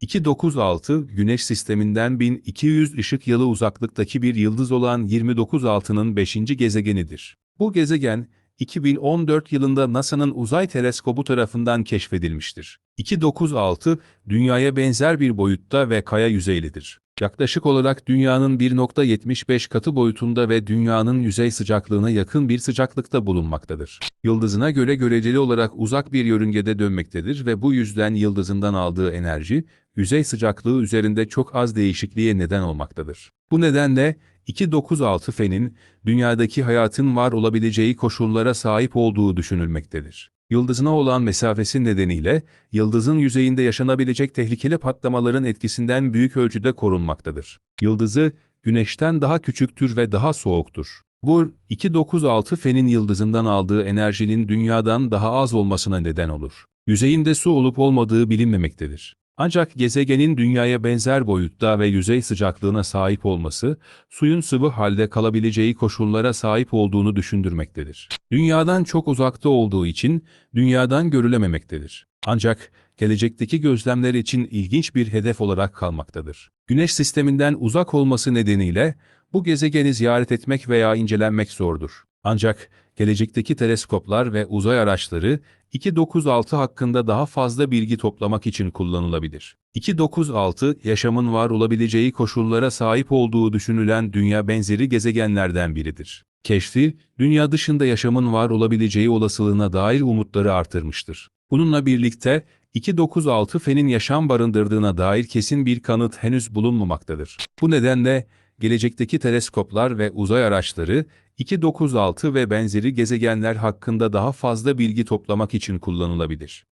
296, Güneş sisteminden 1200 ışık yılı uzaklıktaki bir yıldız olan 296'nın 5. gezegenidir. Bu gezegen, 2014 yılında NASA'nın uzay teleskobu tarafından keşfedilmiştir. 296, Dünya'ya benzer bir boyutta ve kaya yüzeylidir. Yaklaşık olarak Dünya'nın 1.75 katı boyutunda ve Dünya'nın yüzey sıcaklığına yakın bir sıcaklıkta bulunmaktadır. Yıldızına göre göreceli olarak uzak bir yörüngede dönmektedir ve bu yüzden yıldızından aldığı enerji, yüzey sıcaklığı üzerinde çok az değişikliğe neden olmaktadır. Bu nedenle 296 fenin, dünyadaki hayatın var olabileceği koşullara sahip olduğu düşünülmektedir. Yıldızına olan mesafesi nedeniyle, yıldızın yüzeyinde yaşanabilecek tehlikeli patlamaların etkisinden büyük ölçüde korunmaktadır. Yıldızı, Güneş'ten daha küçüktür ve daha soğuktur. Bu, 296 fenin yıldızından aldığı enerjinin dünyadan daha az olmasına neden olur. Yüzeyinde su olup olmadığı bilinmemektedir. Ancak gezegenin dünyaya benzer boyutta ve yüzey sıcaklığına sahip olması, suyun sıvı halde kalabileceği koşullara sahip olduğunu düşündürmektedir. Dünyadan çok uzakta olduğu için dünyadan görülememektedir. Ancak gelecekteki gözlemler için ilginç bir hedef olarak kalmaktadır. Güneş sisteminden uzak olması nedeniyle bu gezegeni ziyaret etmek veya incelenmek zordur. Ancak gelecekteki teleskoplar ve uzay araçları 296 hakkında daha fazla bilgi toplamak için kullanılabilir. 296, yaşamın var olabileceği koşullara sahip olduğu düşünülen dünya benzeri gezegenlerden biridir. Keşfi, dünya dışında yaşamın var olabileceği olasılığına dair umutları artırmıştır. Bununla birlikte 296 fenin yaşam barındırdığına dair kesin bir kanıt henüz bulunmamaktadır. Bu nedenle gelecekteki teleskoplar ve uzay araçları 296 ve benzeri gezegenler hakkında daha fazla bilgi toplamak için kullanılabilir.